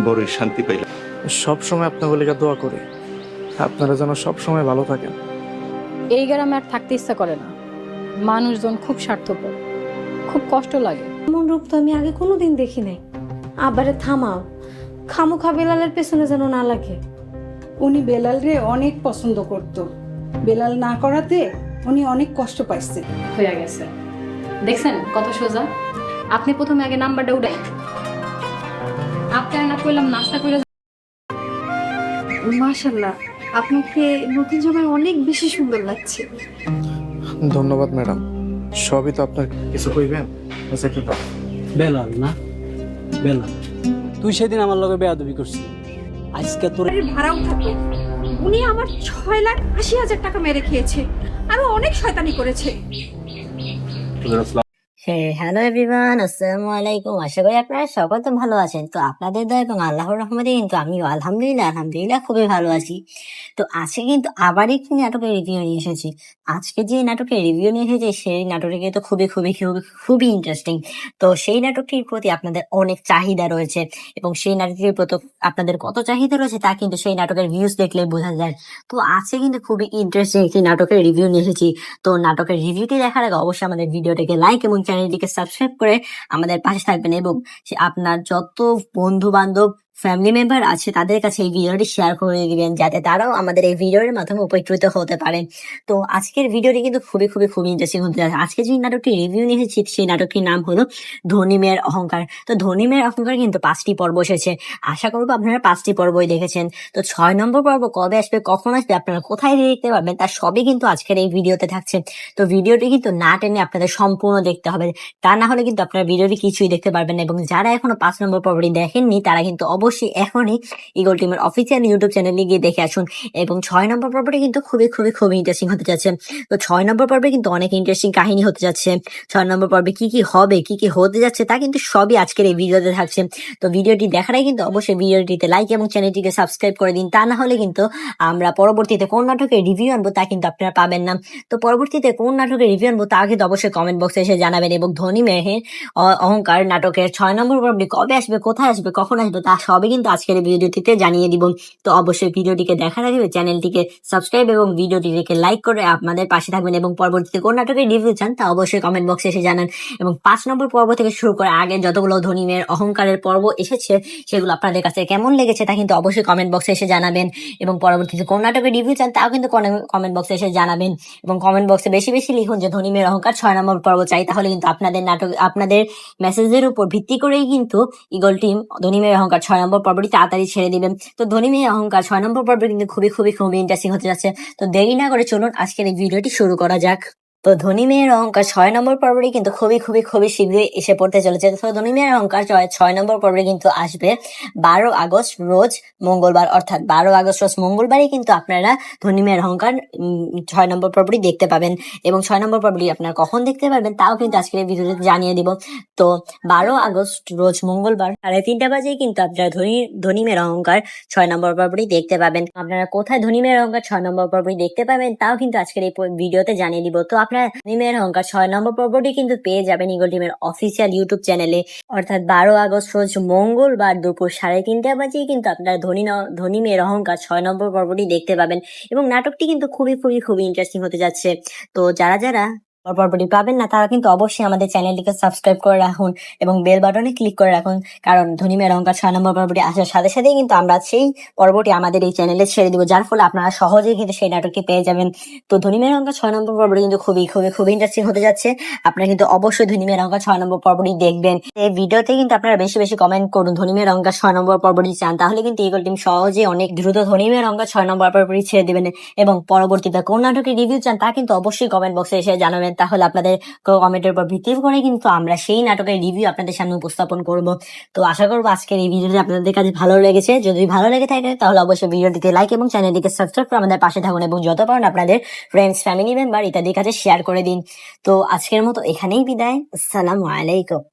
বড়ই শান্তি পাইলাম। সব সময় আপনাদের লেগে দোয়া করি। আপনারা যেন সব সময় ভালো থাকেন। এই গ্রামে আর থাকতে ইচ্ছা করে না। মানুষজন খুব স্বার্থপর। খুব কষ্ট লাগে। এমন রূপ তো আমি আগে কোনোদিন দেখি নাই। আবারে থামাও। খামুখা বেলালের পেছনে যেন না লাগে। উনি বেলালরে অনেক পছন্দ করত। বেলাল না করাতে উনি অনেক কষ্ট পাইছে। হয়ে গেছে। দেখছেন কত সোজা? আপনি প্রথমে আগে নাম্বারটা উঠাই। আপনার না কইলাম নাস্তা করে মাশাল্লাহ আপনাকে নতুন জামায় অনেক বেশি সুন্দর লাগছে। ধন্যবাদ ম্যাডাম সবই তো আপনার কিছু কইবেন? আচ্ছা কি বেলাল না বেলাল। তুই সেদিন আমার লগে বেয়াদবি করছিস আজকে তোর ভাড়াও থাকে উনি আমার ছয় লাখ আশি হাজার টাকা মেরে খেয়েছে। আরও অনেক শয়তানি করেছে। হ্যালো এভরিওয়ান আসসালামু আলাইকুম। আশা করি আপনারা সকল তো ভালো আছেন। তো আপনাদের দয়া এবং আল্লাহর রহমতে কিন্তু আমি আলহামদুলিল্লাহ আলহামদুলিল্লাহ খুবই ভালো আছি। তো আজকে কিন্তু আবার একটি নাটকের রিভিউ নিয়ে এসেছি। আজকে যে নাটকের রিভিউ নিয়ে এসেছি, সেই নাটকটি কিন্তু খুবই খুবই খুবই খুবই ইন্টারেস্টিং তো সেই নাটকটির প্রতি আপনাদের অনেক চাহিদা রয়েছে এবং সেই নাটকটির প্রতি আপনাদের কত চাহিদা রয়েছে তা কিন্তু সেই নাটকের ভিউজ দেখলে বোঝা যায়। তো আজকে কিন্তু খুবই ইন্টারেস্টিং একটি নাটকের রিভিউ নিয়ে এসেছি। তো নাটকের রিভিউটি দেখার আগে অবশ্যই আমাদের ভিডিওটিকে লাইক এবং চ্যানেলটিকে সাবস্ক্রাইব করে আমাদের পাশে থাকবেন এবং আপনার যত বন্ধু বান্ধব ফ্যামিলি মেম্বার আছে, তাদের কাছে এই ভিডিওটি শেয়ার করে দিবেন যাতে তারাও আমাদের এই ভিডিওর মাধ্যমে উপকৃত হতে পারে। তো আজকের ভিডিওটি কিন্তু খুবই খুবই খুবই ইন্টারেস্টিং হতে যাচ্ছে। আজকে যে নাটকটি রিভিউ নিয়ে এসেছি সেই নাটকটির নাম হলো ধনী মেয়ের অহংকার। তো ধনী মেয়ের অহংকার কিন্তু পাঁচটি পর্ব এসেছে। আশা করব আপনারা পাঁচটি পর্বই দেখেছেন। তো ছয় নম্বর পর্ব কবে আসবে, কখন আসবে, আপনারা কোথায় দেখতে পারবেন তার সবই কিন্তু আজকের এই ভিডিওতে থাকছে। তো ভিডিওটি কিন্তু না টেনে আপনাদের সম্পূর্ণ দেখতে হবে। তা না হলে কিন্তু আপনারা ভিডিওটি কিছুই দেখতে পারবেন এবং যারা এখনও পাঁচ নম্বর পর্বটি দেখেননি, তারা কিন্তু অবশ্যই এখনই ইগল টিমের অফিসিয়াল ইউটিউব চ্যানেলে গিয়ে দেখে আসুন। এবং ছয় নম্বর পর্বটি কিন্তু খুবই খুবই খুবই ইন্টারেস্টিং হতে যাচ্ছে। তো ছয় নম্বর পর্বে কিন্তু অনেক ইন্টারেস্টিং কাহিনী হতে যাচ্ছে। ছয় নম্বর পর্বে কি কি হবে, কি কি হতে যাচ্ছে তা কিন্তু সবই আজকের এই ভিডিওতে থাকছে। তো ভিডিওটি দেখাটাই কিন্তু অবশ্যই ভিডিওটিতে লাইক এবং চ্যানেলটিকে সাবস্ক্রাইব করে দিন। তা না হলে কিন্তু আমরা পরবর্তীতে কোন নাটকের রিভিউ আনব তা কিন্তু আপনারা পাবেন না। তো পরবর্তীতে কোন নাটকের রিভিউ আনব তা কিন্তু অবশ্যই কমেন্ট বক্সে এসে জানাবেন। এবং ধনী মেহের অহংকার নাটকের ছয় নম্বর পর্বটি কবে আসবে, কোথায় আসবে, কখন আসবে তা সবই কিন্তু আজকের ভিডিওটিতে জানিয়ে দিব। তো অবশ্যই ভিডিওটিকে দেখার আগে চ্যানেলটিকে সাবস্ক্রাইব এবং ভিডিওটিকে লাইক করে আপনাদের পাশে থাকবেন এবং পরবর্তীতে কোন নাটকের রিভিউ চান তা অবশ্যই কমেন্ট বক্সে এসে জানান। এবং পাঁচ নম্বর পর্ব থেকে শুরু করে আগে যতগুলো ধনী মেয়ের অহংকারের পর্ব এসেছে, সেগুলো আপনাদের কাছে কেমন লেগেছে তা কিন্তু অবশ্যই কমেন্ট বক্সে এসে জানাবেন। এবং পরবর্তীতে কোন নাটকের রিভিউ চান তাও কিন্তু কমেন্ট বক্সে এসে জানাবেন। এবং কমেন্ট বক্সে বেশি বেশি লিখুন যে ধনী মেয়ের অহংকার ছয় নম্বর পর্ব চাই, তাহলে কিন্তু আপনাদের নাটক, আপনাদের মেসেজের উপর ভিত্তি করেই কিন্তু ইগল টিম ধনী মেয়ের অহংকার ছয় নম্বর পর্বটি তাড়াতাড়ি ছেড়ে দিবেন। তো ধনী মেয়ে অহংকার, ছয় নম্বর পর্ব কিন্তু খুবই খুবই খুবই ইন্টারেস্টিং হতে যাচ্ছে। তো দেরি না করে চলুন আজকের এই ভিডিওটি শুরু করা যাক। তো ধনী মেয়ের অহংকার ছয় নম্বর পর্বটি কিন্তু খুবই খুবই খুবই শীঘ্রই এসে পড়তে চলেছে। তো ধনী মেয়ের অহংকার ছয় ছয় নম্বর পর্বে কিন্তু আসবে বারো আগস্ট রোজ মঙ্গলবার, অর্থাৎ বারো আগস্ট রোজ মঙ্গলবারই কিন্তু আপনারা ধনী মেয়ের অহংকার ছয় নম্বর পর্বটি দেখতে পাবেন। এবং ছয় নম্বর পর্বটি আপনারা কখন দেখতে পারবেন তাও কিন্তু আজকের এই ভিডিওতে জানিয়ে দিব। তো বারো আগস্ট রোজ মঙ্গলবার সাড়ে তিনটা বাজেই কিন্তু আপনারা ধনী ধনী মেয়ের অহংকার ছয় নম্বর পর্বটি দেখতে পাবেন। আপনারা কোথায় ধনী মেয়ের অহংকার ছয় নম্বর পর্বটি দেখতে পাবেন তাও কিন্তু আজকের এই ভিডিওতে জানিয়ে দিব। তো আপনারা মিমের অহংকার ছয় নম্বর পর্বটি কিন্তু পেয়ে যাবেন ইগল টিমের অফিসিয়াল ইউটিউব চ্যানেলে অর্থাৎ বারো আগস্ট রোজ মঙ্গলবার দুপুর সাড়ে তিনটা বাজেই কিন্তু আপনারা ধনী ধনী মেয়ের অহংকার ছয় নম্বর পর্বটি দেখতে পাবেন এবং নাটকটি কিন্তু খুবই খুবই খুবই ইন্টারেস্টিং হতে যাচ্ছে। তো যারা যারা পর্বটি পাবেন না, তারা কিন্তু অবশ্যই আমাদের চ্যানেলটিকে সাবস্ক্রাইব করে রাখুন এবং বেল বাটনে ক্লিক করে রাখুন। কারণ ধনী মেয়ের অহংকার ছয় নম্বর পর্বটি আসার সাথে সাথেই কিন্তু আমরা সেই পর্বটি আমাদের এই চ্যানেলে ছেড়ে দিব, যার ফলে আপনারা সহজেই কিন্তু সেই নাটকটি পেয়ে যাবেন। তো ধনী মেয়ের অঙ্কা ছয় নম্বর পর্বটি কিন্তু খুবই খুবই খুবই ইন্টারেস্টিং হতে যাচ্ছে। আপনারা কিন্তু অবশ্যই ধনী মেয়ের অঙ্কা ছয় নম্বর পর্বটি দেখবেন। এই ভিডিওতে কিন্তু আপনারা বেশি বেশি কমেন্ট করুন, ধনী মেয়ের অঙ্কা ছয় নম্বর পর্বটি চান? তাহলে কিন্তু ইগল টিম সহজে অনেক দ্রুত ধনী মেয়ের অঙ্কা ছয় নম্বর পর্বটি ছেড়ে দেবেন। এবং পরবর্তীতে কোন নাটকের রিভিউ চান তা কিন্তু অবশ্যই কমেন্ট বক্সে এসে জানাবেন। তাহলে আপনাদের কমেন্টের উপর ভিত্তি করে কিন্তু আমরা সেই নাটকের রিভিউ আপনাদের সামনে উপস্থাপন করব। তো আশা করব আজকের এই ভিডিওটি আপনাদের কাছে ভালো লেগেছে। যদি ভালো লেগে থাকে, তাহলে অবশ্যই ভিডিওটিতে লাইক এবং চ্যানেলটিকে সাবস্ক্রাইব করে আমাদের পাশে থাকুন এবং যত পারেন আপনাদের ফ্রেন্ডস ফ্যামিলি মেম্বার ইত্যাদির কাছে শেয়ার করে দিন। তো আজকের মতো এখানেই বিদায়। আসসালামু আলাইকুম।